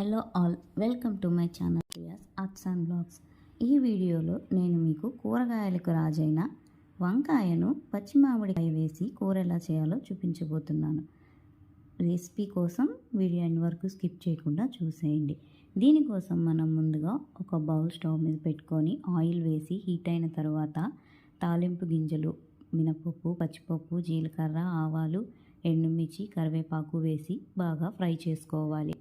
Hello all welcome to my channel Priya's arts and blogs. ఈ వీడియోలో నేను మీకు కూరగాయలకు రాజైన వంకాయను పచ్చి మామిడికాయ వేసి కూర ఎలా చేయాలో చూపించబోతున్నాను. రెసిపీ కోసం వీడియో ఎండ్ వరకు స్కిప్ చేయకుండా చూసేయండి. దీనికోసం మనం ముందుగా ఒక బౌల్ స్టవ్ మీద పెట్టుకొని ఆయిల్ వేసి హీట్ అయిన తర్వాత తాలింపు గింజలు మినపప్పు పచ్చిపప్పు జీలకర్ర ఆవాలు ఎండుమిర్చి కరివేపాకు వేసి బాగా ఫ్రై చేసుకోవాలి.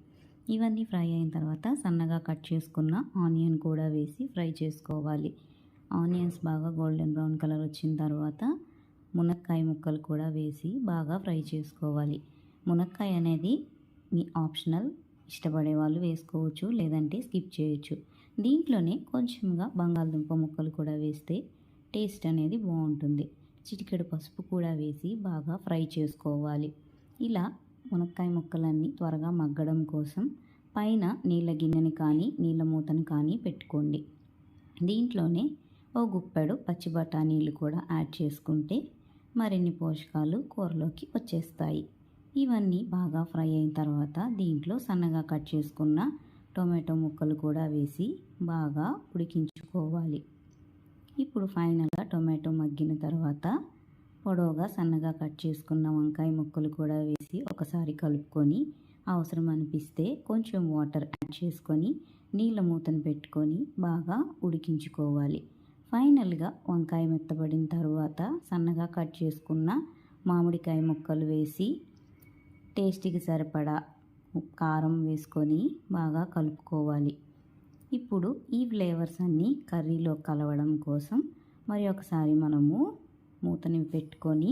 ఇవన్నీ ఫ్రై అయిన తర్వాత సన్నగా కట్ చేసుకున్న ఆనియన్ కూడా వేసి ఫ్రై చేసుకోవాలి. ఆనియన్స్ బాగా గోల్డెన్ బ్రౌన్ కలర్ వచ్చిన తర్వాత మునక్కాయ ముక్కలు కూడా వేసి బాగా ఫ్రై చేసుకోవాలి. మునక్కాయ అనేది మీ ఆప్షనల్ ఇష్టపడే వాళ్ళు వేసుకోవచ్చు లేదంటే స్కిప్ చేయొచ్చు. దీంట్లోనే కొంచెంగా బంగాళదుంప ముక్కలు కూడా వేస్తే టేస్ట్ అనేది బాగుంటుంది. చిటికెడు పసుపు కూడా వేసి బాగా ఫ్రై చేసుకోవాలి. ఇలా మునక్కాయ ముక్కలన్నీ త్వరగా మగ్గడం కోసం పైన నీళ్ళ గిన్నెని కానీ నీళ్ళ మూతని కానీ పెట్టుకోండి. దీంట్లోనే ఓ గుప్పెడు పచ్చి బఠానీలు కూడా యాడ్ చేసుకుంటే మరిన్ని పోషకాలు కూరలోకి వచ్చేస్తాయి. ఇవన్నీ బాగా ఫ్రై అయిన తర్వాత దీంట్లో సన్నగా కట్ చేసుకున్న టొమాటో ముక్కలు కూడా వేసి బాగా ఉడికించుకోవాలి. ఇప్పుడు ఫైనల్గా టొమాటో మగ్గిన తర్వాత పొడవుగా సన్నగా కట్ చేసుకున్న వంకాయ ముక్కలు కూడా వేసి ఒకసారి కలుపుకొని అవసరం అనిపిస్తే కొంచెం వాటర్ యాడ్ చేసుకొని నీళ్ళ మూతను పెట్టుకొని బాగా ఉడికించుకోవాలి. ఫైనల్గా వంకాయ మెత్తబడిన తర్వాత సన్నగా కట్ చేసుకున్న మామిడికాయ ముక్కలు వేసి టేస్ట్కి సరిపడా కారం వేసుకొని బాగా కలుపుకోవాలి. ఇప్పుడు ఈ ఫ్లేవర్స్ అన్నీ కర్రీలో కలవడం కోసం మరి ఒకసారి మనము మూతని పెట్టుకొని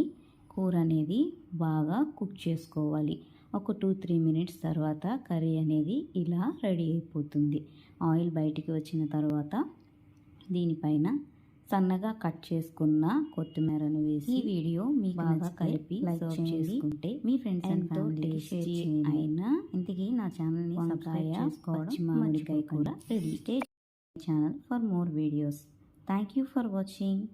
కూర అనేది బాగా కుక్ చేసుకోవాలి. ఒక టూ త్రీ మినిట్స్ తర్వాత కర్రీ అనేది ఇలా రెడీ అయిపోతుంది. ఆయిల్ బయటికి వచ్చిన తర్వాత దీనిపైన సన్నగా కట్ చేసుకున్న కొత్తిమీరను వేసి ఈ వీడియో మీకు బాగా కలిపి లైక్ చేసుకుంటే మీ ఫ్రెండ్స్ అండ్ ఫ్యామిలీ షేర్ అయినా ఇంతకీ నా ఛానల్ని సబ్స్క్రైబ్ చేసుకోవడం మామిడికాయ కూడా ready. Channel for more videos thank you for watching